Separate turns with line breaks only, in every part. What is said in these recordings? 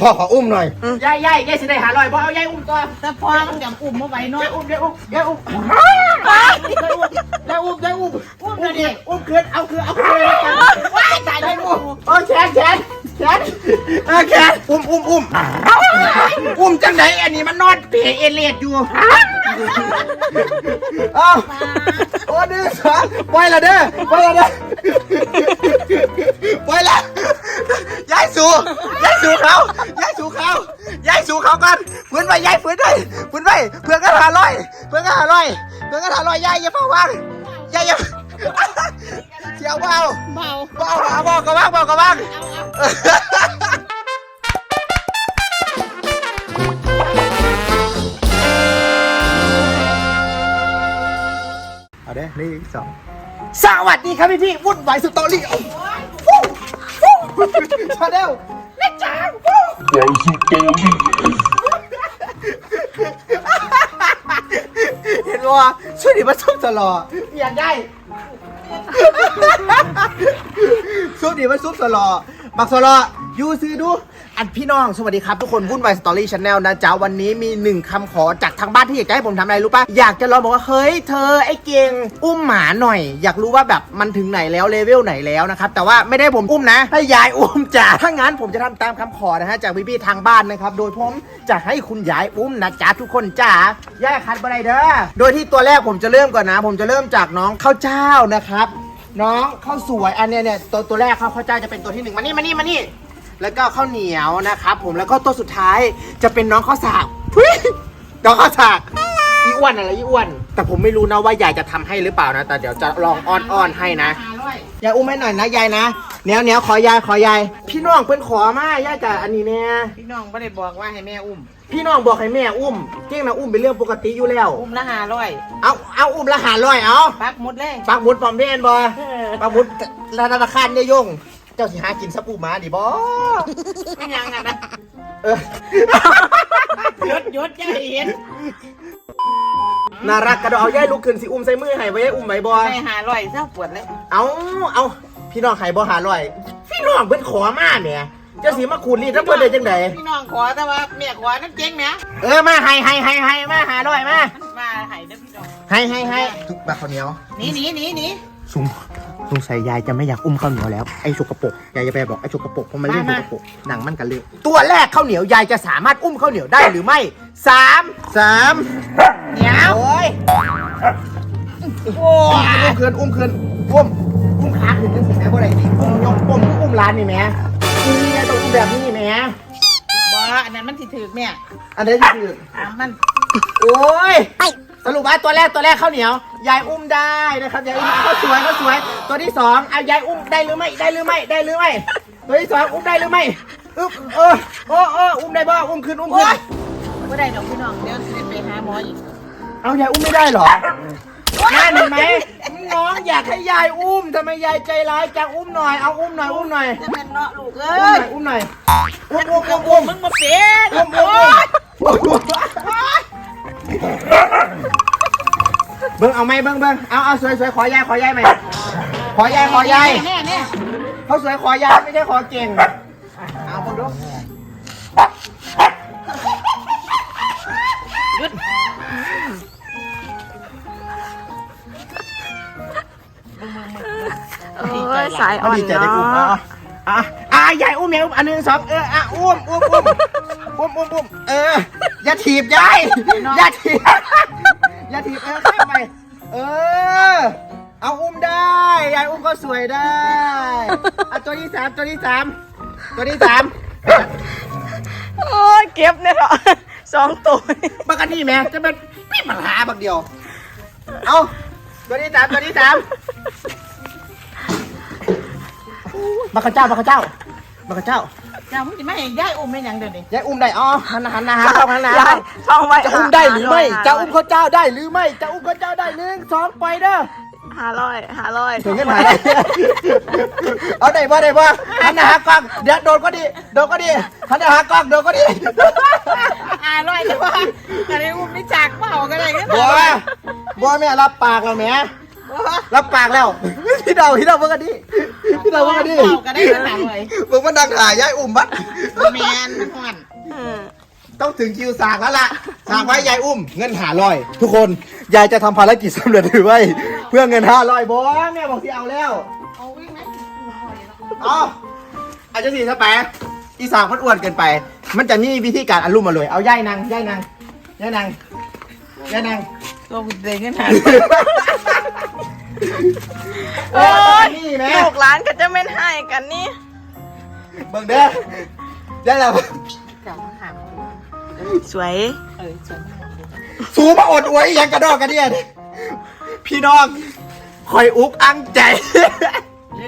พ่อขออุ้มหน่อย
ยายยายยายสิได้หาลอยบ่เอายายอุ้มตัว
แต่พอมันจะอุ้มมาไว้เนาะ
ยายอุ้มยายอุ้มยายอุ้มยายอุ้มยายอุ้ม
อุ้มเดี๋ยวนี้
อุ้มคืนเอาคืนเอาคืนเลยกันว้ายตายเลยอุ้มโอ้แขนแขนแขนเออแขนอุ้มอุ้มอุ้มอุ้มจังไหนอันนี้มันนอนเปรเอเลียดอยู่เอ้าโอ้ดื้อสองปล่อยละเด้อปล่อยละเด้อ ปล่อยละยายสูยายสูเขายายสูเขายายสูเขากันฟื้นไปยายฟื้นด้วยฟื้นไปเพื่อนก็หาร้อย เพื่อนก็หาร้อย เพื่อนก็หาร้อยยายอย่าเฝ้าวางยายอย่าเสียวเบา
เบา
เบาหาบอกก็บ้างบอกก็บ้างเอาเด้นี่สอง สวัสดีครับพี่พี่วุ่นวายสตอรี่ฟูฟูชาแนลเล็กจังฟูเห็นว่าช่วยดิมาซุปตลอดอยากได้ซุปดิมาซุปตลอดบักตลอดยูซื้อดู อันพี่น้องสวัสดีครับ ทุกคนวุ่นวายสตอรี่ชาแนลนะจ๊ะ วันนี้มีหนึ่งคำขอจากทางบ้านที่อยากให้ผมทำอะไรรู้ปะอยากจะลองบอกว่า เฮ้ย เธอไอ้เก่งอุ้มหมาหน่อย อยากรู้ว่าแบบมันถึงไหนแล้วเลเวลไหนแล้วนะครับ แต่ว่าไม่ได้ผมอุ้มนะ ให้ยายอุ้มจ้ะถ้างั้นผมจะทำตามคำขอนะฮะจากพี่ๆทางบ้านนะครับ โดยผมจะให้คุณยายอุ้มนะจ๊ะทุกคนจ้ายายคัดบันไดเด้อโดยที่ตัวแรกผมจะเริ่มก่อนนะ ผมจะเริ่มจากน้องข้าวเจ้านะครับ น้องข้าวสวยอันเนี้ยเนี่ยตัวตัวแรกข้าวข้าวเจ้าจะเป็นตัวที่หนึ่งมานี่มานี่มานี่ แล้วก็ข้าวเหนียวนะครับผมแล้วก็ตัวสุดท้ายจะเป็นน้องข้าวสากทุยน้องข้าวสากอีอ้วนอะไรอีอ้วน แต่ผมไม่รู้นะว่ายายจะทำให้หรือเปล่านะ แต่เดี๋ยวจะลองอ้อนๆให้นะ
หาร้อย
ยายอุ้มให้หน่อยนะยายนะเนี้ยวเนี้ยวขอยายขอยายพี่น้องเพิ่นขอมายายจะอันนี้เนี่ย
พี่น้องไม่ได้บอกว่าให้แม่อุ้ม
พี่น้องบอกให้แม่อุ้มเก่งนะอุ้มเป็นเรื่องปกติอยู่แล้ว
อุ้มละหาร้อย
เอาเอาอุ้มละหาร้อยเอา
ปักหมดเลย
ปักหมุดปอมเพนบอ
เออ
ปักหมุดธนาคารเนี่ยยง เจ้าสิหากินสัปูหมาดิบอ
ไม่ยังอะนะ
เออ
หยดหยดจะเห็น
น่ารักกระโดดเอาย่ายลุกขึ้นสิอุ้มใส่มือให้ไว้ย่ายอุ้มไว้บอ
ไม่หาร้อยเศร้าปวดเลย
เอาเอาพี่น้องไข่บอหาลอย พี่น้องเพิ่นขอมาเนี่ยเจ้าสีมาขูดรีดแล้วเพิ่นได้จังได
พี่น้องขอแต่ว่าแม่ขอนั่นเจ๊งนะ
เออมาให้ให้ให้ให้มาหาลอยมา
มาให้เด้อพี่น้อง
ให้ให้ให้ทุกบาข้าวเหนียว
หนีหนีหนีหนี
ซุงซุงใส่ยายจะไม่อยากอุ้มข้าวเหนียวแล้ว ไอ้สกปรกยายจะไปบอกไอ้สกปรกเพราะมันเรื่องสกปรกหนังมันกันเลยตัวแรกข้าวเหนียวยายจะสามารถอุ้มข้าวเหนียวได้หรือไม่สามสาม
เหนียว
โอ้ย
โอ้
อุ้มคืนอุ้มคืนอุ้มอุ้มขาขึ้นจังสิแม่บ่ได้ดิอุ้มยกอุ้มอุ้มร้านนี่แม่นี่ไงต้องอุ้มแบบนี้แม่
บ่อันนั้นมันสิถือแม่
อันนี้คือ
ถามมัน
โอ้ย สรุปว่าตัวแรกตัวแรกข้าวเหนียว ยายอุ้มได้นะครับยายอุ้มข้าวสวยข้าวสวย ตัวที่สองเอายายอุ้มได้หรือไม่ได้หรือไม่ได้หรือไม่ตัวที่สองอุ้มได้หรือไม่อึ๊บเออโอ้โอ้อุ้มได้บ่อุ้มขึ้นอุ้ม
โอ้
ขึ้น
ยบ่ได้ดอกพี่น้องเดี๋ยวสิได้ไปหาหมออีก
เอายายอุ้มไม่ได้เหรอนั่นเห็นไหมน้องอยากให้ยายอุ้มทำไมยายใจร้ายจังอุ้มหน่อยเอาอุ้มหน่อยอุ้มหน่อย
จะเป็นเนาะลูกเอ้
อุ้มหน่
ย
อยอุ้มหน่อยอุ้มอุ้มอุ้มอุ้ม
มึงมาเป็น
อุ้มอุ้ม
โอ้
อุ้ม
ย
เบิ้งเอาไหมเบิ้งเบิ้งเอาเอาสวยสวยขอยายขอยายไหมขอยายขอยาย
แน่แน่
เขาสวยขอยายไม่ใช่ขอเก่งเอาเบิ้งดู
หยุด
โอ้ยสายอ่อน
ดีใจได้อุ้ม
เนาะ
อะอะอะยายอุ้มยายอุ้มอันหนึ่งสองเอออะอุ้มอุ้มอุ้มอุ้มอุ้มอุ้มเออ อย่าถีบยายอย่าถีบอย่าถีบเออข้ามไปเออ เอาอุ้มได้ยายอุ้มก็สวยได้อะตัวที่สามตัวที่สามตัวที่สาม
โอ้ยเก็บเนี่ยเหรอสองตัว
บักอันนี่แม่จะเป็นพี่ปัญหาบักเดียว เอาตัวที่สามตัวที่สามบักข้าเจ้าบักข้าเจ้า บักข้าเจ้า
เจ้ามึงจะไม่ให้ย้ายอุ้มไม่ยังเดี๋ยวนี้
ยายอุ้มได้อ๋อหันหน้าหันหน้าหาเขาหันหน้าหา
ยายท่องไว้
จะอุ้มได้หรือไม่จะอุ้มข้าเจ้าได้หรือไม่จะอุ้มข้าเจ้าได้หนึ่งสองไปเด้อ
ห้าร้อยห้าร้อย
ถึงเงินหายได้เอาได้บ่ได้บ่หันหน้าหากล้องเดี๋ยวโดนก็ดีโดนก็ดีหันหน้าหากล้องโดนก็ดี
อ่าร้อยแต่ว่าอะไรอุ้มไม่จากเปล่าก็ได้ก็
บัวบัวแม่รับปากแล้วแม่รับปากแล้ว พี่เดาพี่เดาเมื่อกันดิพี่เดาเมื่อกันดิ
เฝ้าก็ได้ขนาดเลย
มึงมาดังหายายอุ้มบัด
แมนมันห่อน
ต้องถึงคิวสากแล้วล่ะสากไว้ยายอุ้ม เงินหาร้อย ทุกคนยายจะทำภารกิจสำเร็จหรือไม่เพื่อเงินห้าร้อยบอแม่บอกที่เอาแล้ว
เอาวิ่งไหม
เอาอาจจะสีสแปะอีสากมันอ้วนเกินไป มันจะมีวิธีการอารมณ์มาเลย เอาย่ายนางย่ายนางย่ายนางย่ายนาง
ตัวกูเด็กขึ้นหา
โอ้ย
นี่แม่
ลูกหลานก็จะไม่ให้กันนี่
เบิ่งเด้อได้แล้ว
เจ้าหาม
สวย
เออจน
สูมาอดอวยอีหยังกระดอกกระเดียดพี่น้องคอยอุกอังใจ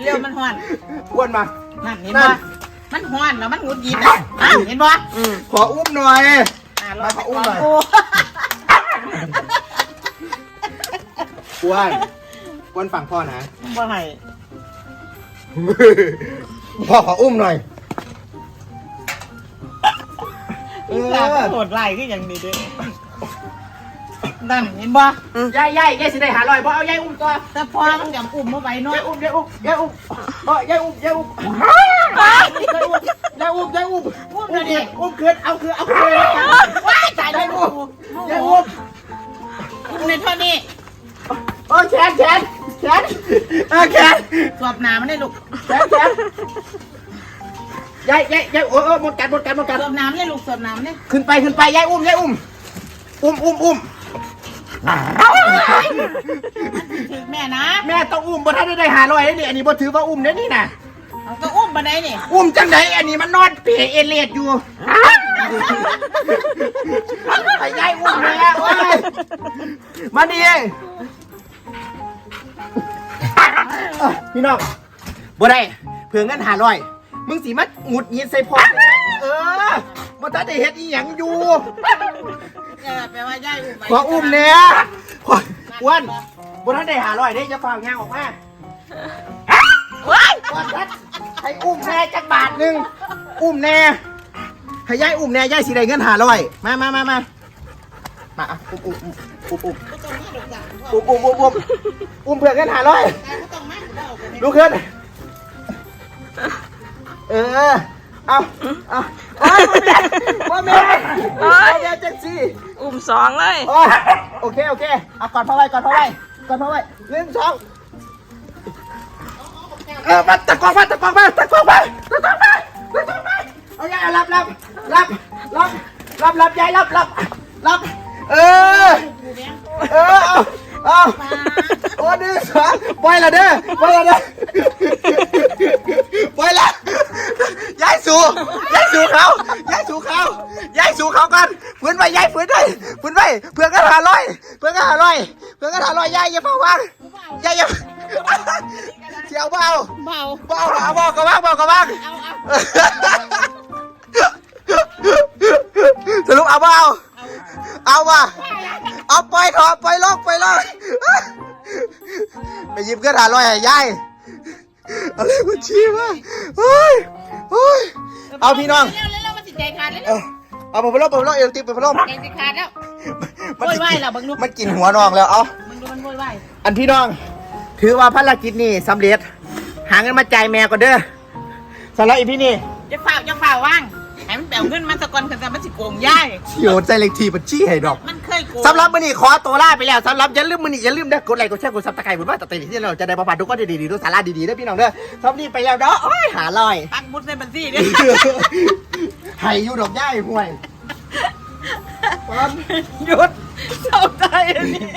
เร็วๆมันห่อน
อ้วนมา
นั่นเห็นบ่มันห่อนแล้วมันงุดยิดอะอะเห็นบ่
อืม
ขออุ้มหน่อย
อะรอไปก่อน
โอ้อ้วน อ้วนฝั่งพ่อนะ
บ่ให้
พ่อขออุ้มหน่อย เอ
อีสาน
อ
โหดไล่ขึ้นอย่างนี้เด้อนั่นเห็นบ่
ยายยายยายสิได้หาลอยบ่เอายายอุ้มก่อน
แต่พอมันจำอุ้มมาไว้เนาะ
ยายอุ้มยายอุ้มยายอุ้มเออยายอุ้มยายอุ้มยายอุ้มยายอุ้ม
อุ้ม
อุ้
เดี๋ย
ม
วนี้
อุ้มคืนเอาคืนเอาคืน
ว้ายตายแล้ว
ยายอุ้มยายอุ้ม
อุ้มในเท่านี้
โอ้แขนแขนแข นเออแขน
สวบหนามันได้ลูก
แขนแขนยายยายยายโอ้โอ้หมดกันหมดกันหมดกัน
สวบหนามันได้ลูกสวบหนามันได้
ขึ้นไปขึ้นไปยายอุ้มยายอุ้มอุ้มอุ้มอุ้ม
ถึงแม่นะ
แม่ต้องอุ้มบ่ทันได้ได้หาลอยนี่อันนี้บ่ถือว่าอุ้มเด้นี่น่ะ
เอาก็อุ้มมาได้นี่
อุ้มจังไดอันนี้มันนอนเปเอเลียดอยู่ไปยายอุ้มแม่โอ้ยมานี่เองเอ้อพี่น้องบ่ได้เผื่อเงินหาลอยมึงสิมาหงุดหงิดใส่พ่อเออบ่ทันได้เฮ็ดอีหยังอยู่
เออแปลว่าย่ายอุ้มไว้
ขออุ้มเนี่ยขออ้วนบ่ทันได้หาลอยเด้จะฝากงานออกมา
ว้าย
ก่อนทัดให้อุ้มแน่จักบาทหนึ่งอุ้มแน่ให้ยายอุ้มแน่ยายสิได้เงินหาร้อยมามามามามาอะอุ้มอุ้มอุ้มอุ้ม
ก็ต้องมาลูกหลานพ่อ
อุ้มอุ้มอุ้มอุ้มอุ้มเพื่อเงินหาร้อย
ลุก
ขึ้น เออ เอาเอาโอ้ยว่าแม่ว่าแม่จังสิ
อุ้มสองเลย
โอ้ยโอเค โอเคเอากอนพ่อไว้กอนพ่อไว้กอนพ่อไว้หนึ่งสองเออมาตะกอกมาตะกอกมาตะกอกมาตะกอกมาตะกอกมาเอายายเอารับรับรับรับรับรับยายรับรับรับเออ เออ เอาเอา โอ้หนึ่งสองปล่อยละเด้อปล่อยละเด้อปล่อยละยายสู่ยายสู่เขายายสู่เขายายสู่เขากันฝืนไปยายฝืนด้วยฝืนไปเพื่อนกันหาร้อยเพื่อนกันหาร้อยเพื่อนกันหาร้อยยายอย่าเฝ้าวางยายอย่าเสียวเบา
เบา
เบาเอาเบาก็ว่างเบาก็ว่าง
เอาเอา
สรุปเอาเบาเอาว่ะเอาปล่อยเถอะปล่อยลงปล่อยลง ไปหยิบกระดาษลอยให้ยายอะไรมันชี้วะโอ้ยโอ้ยเอาพี่น้อง
เร็วเร็วเร็วมันสิใจขาดแล้ว
เออเอาไปพัดลมไปพัดลมเอวติดไปพัดลม
ใจสิขาดแล้ว
มัน
โวยวายแล้วบังลูก
มันกินหัวน้องแล้วเอา
มึงดูมันโวยวาย
อันพี่น้อง ถือว่าภารกิจนี้สำเร็จ หาเงินมาจ่ายแม่ก่อนเด้อสำหรับอีพี่นี่
จะฝ่าจะฝ่าว่าง ให้มันแปลวเงินมันสะกอนกันแต่มันสิโกงย่าย
เฉียวใจเล็กทีมันชี้ให้ดอก
มันเคยโกง
สำหรับมือนี้ขอตัวลาไปแล้วสำหรับอย่าลืมมือนี้อย่าลืมนะกดไลค์กดแชร์กดซับสไครต์บุญว่าตัดติดที่เราจะได้ประพันธ์ทุกคนดีๆทุกสาระดีๆนะพี่น้องเด้อสำหรับนี้ไปแล้วเด้อโอ้ยหาลอย
ปักบุตรในบัญชีเนี่ย
ให้อยู่ดอกย่ายห่วย
หยุดเศร้าใจอันนี้